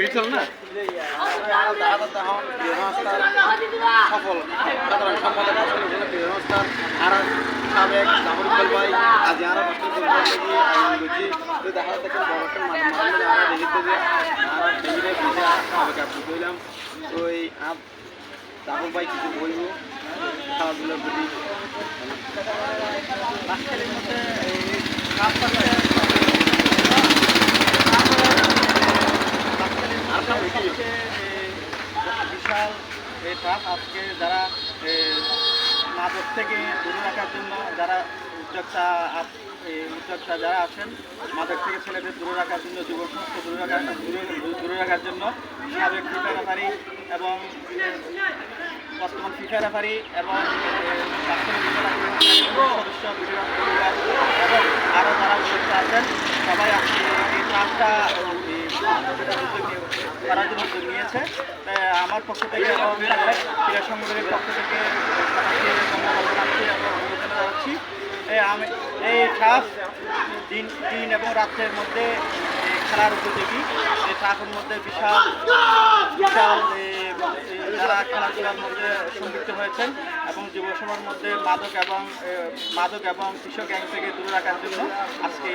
পিছল না সফল সাধারণ সম্পাদক ব্যবস্থার আর সাবেক জামর ইকবাল ভাই আজ আর বুঝি তো দেখা যাচ্ছে বড় মানুষ আর দেখিতে যে আর দেখিতে বুঝে সাবেক আপনি এই খেলাধুলার প্রতি মধ্যে এই কাজ করতে আর সামনে কি আজকে এই বিশাল এই আজকে যারা মাদক থেকে দূরে রাখার জন্য যারা উদ্যোক্তা উদ্যোক্তা যারা আছেন, মাদক থেকে ছেলেদের দূরে রাখার জন্য যুব সমাজকে দূরে রাখার, দূরে দূরে রাখার জন্য সাবেক ফিফা রেফারি এবং বর্তমান ফিফা রেফারি এবং সদস্য এবং আরও যারা উদ্যোক্তা আছেন, সবাই এই ট্রাকটা জন্য উদ্যোগ নিয়েছে আমার পক্ষ থেকে এবং ক্রীড়া সংগঠনের পক্ষ থেকে জানাচ্ছি আমি এই ট্রাফ দিন দিন এবং রাত্রের মধ্যে খেলার উপযোগী। এই ট্রাফের মধ্যে বিশাল বিশাল খেলাধুলার মধ্যে সম্পৃক্ত হয়েছেন এবং যুব সমাজের মধ্যে মাদক এবং মাদক এবং কৃষক গ্যাং থেকে দূরে রাখার জন্য আজকে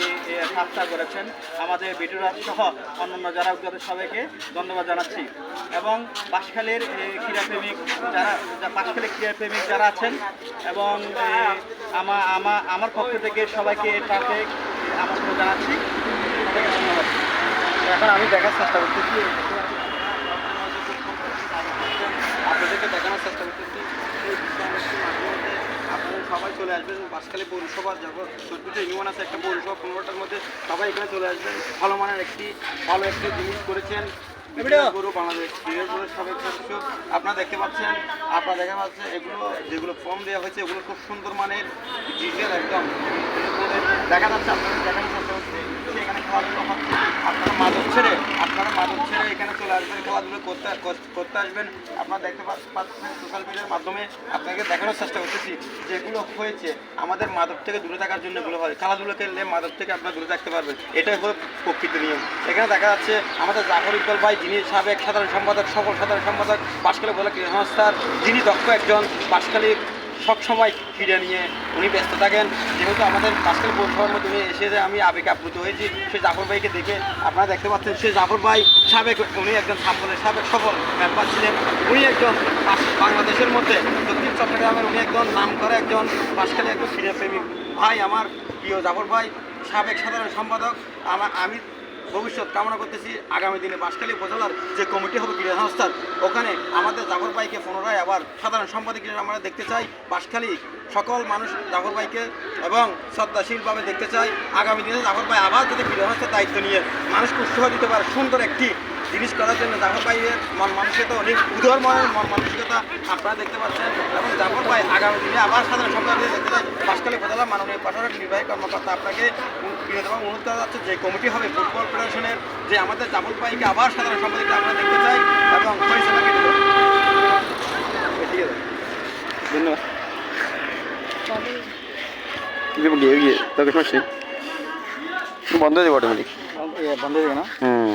সাতটা করেছেন। আমাদের বিটুরাজ সহ অন্যান্য যারা উদ্যোগের সবাইকে ধন্যবাদ জানাচ্ছি। এবং বাঁশখালীর ক্রীড়াপ্রেমিক যারা বাঁশখালীর ক্রীড়াপ্রেমিক যারা আছেন এবং আমা আমা, আমার পক্ষ থেকে সবাইকে ট্রাফে আমন্ত্রণ জানাচ্ছি। এখন আমি দেখার চেষ্টা করতেছি আপনাদেরকে দেখানোর চেষ্টা করতেছি এই বিশ্বাসের মাধ্যমে আপনারা সবাই চলে আসবেন বাসখালী পৌরসভা যখন চোদ্দটা ইউনিয়ন আছে একটা পৌরসভা পনেরোটার মধ্যে সবাই এখানে চলে আসবেন। ভালো মানের একটি ভালো একটি জিনিস করেছেন। গরু বাংলাদেশ সবাই আপনারা দেখতে পাচ্ছেন আপনারা দেখা পাচ্ছেন এগুলো যেগুলো ফর্ম দেওয়া হয়েছে এগুলো খুব সুন্দর মানের ডিটেল একদম। দেখা যাচ্ছে আপনাদের চেষ্টা করছি সেখানে হচ্ছে আপনারা মাদক ছেড়ে আপনারা মাদক ছেড়ে এখানে চলে আসবেন, খেলাধুলো করতে করতে আসবেন। আপনারা দেখতে পাচ্ছেন সোশ্যাল মিডিয়ার মাধ্যমে। আপনাকে দেখানোর চেষ্টা করতেছি যেগুলো হয়েছে, আমাদের মাদক থেকে দূরে থাকার জন্য এগুলো হয়। খেলাধুলো খেললে মাদক থেকে আপনারা দূরে থাকতে পারবেন। এটাই হলো প্রকৃত নিয়ম। এখানে দেখা যাচ্ছে আমাদের জাফর ইকবাল ভাই, যিনি সাবেক সাধারণ সম্পাদক সকল সাধারণ সম্পাদক বাসখালী বলে সংস্থার, যিনি দক্ষ একজন বাসখালী সবসময় ক্রীড়া নিয়ে উনি ব্যস্ত থাকেন। যেহেতু আমাদের পাঁচকাল পৌরসভার মধ্যে উনি এসে যে আমি আবেগে আপ্লুত হয়েছি সেই জাফর ভাইকে দেখে আপনারা দেখতে পাচ্ছেন, সে জাফর ভাই সাবেক, উনি একজন সাম্বলের সাবেক সফল মেম্বার ছিলেন। উনি একজন বাংলাদেশের মধ্যে দক্ষিণ চট্টগ্রামের উনি একজন নাম করা একজন পাঁচকালে একজন ক্রীড়াপ্রেমিক ভাই, আমার প্রিয় জাফর ভাই, সাবেক সাধারণ সম্পাদক আমার আমি ভবিষ্যৎ কামনা করতেছি। আগামী দিনে বাঁশখালী উপজেলার যে কমিটি হবে ক্রীড়া সংস্থার, ওখানে আমাদের জাফর ভাইকে পুনরায় আবার সাধারণ সম্পাদক হিসেবে আমরা দেখতে চাই। বাঁশখালী সকল মানুষ জাফর ভাইকে এবং শ্রদ্ধাশীলভাবে দেখতে চাই। আগামী দিনে জাফর ভাই আবার যদি ক্রীড়া সংস্থার দায়িত্ব নিয়ে মানুষকে উৎসাহ দিতে পারে, সুন্দর একটি জিনিস করার জন্য জাফর ভাইয়ের মন মানসিকতা অনেক উদার মনের মন মানসিকতা আপনারা দেখতে পাচ্ছেন। এবং জাফর ভাই আগামী দিনে আবার সাধারণ সম্পাদক দেখতে চাই বাঁশখালী উপজেলা মাননীয় প্রশাসক নির্বাহী কর্মকর্তা আপনাকে বিনোদন অনুরোধ করা যাচ্ছে যে কমিটি হবে ফুটবল ফেডারেশনের যে আমাদের জাফর ভাইকে আবার সাধারণ সম্পাদককে আমরা দেখতে চাই এবং পরিচালনাকে ঠিক আছে ধন্যবাদ। দিব গিয়ে গিয়ে তোকে শুনছি বন্ধ হয়ে যাবে অটোমেটিক বন্ধ হয়ে যাবে না? হ্যাঁ।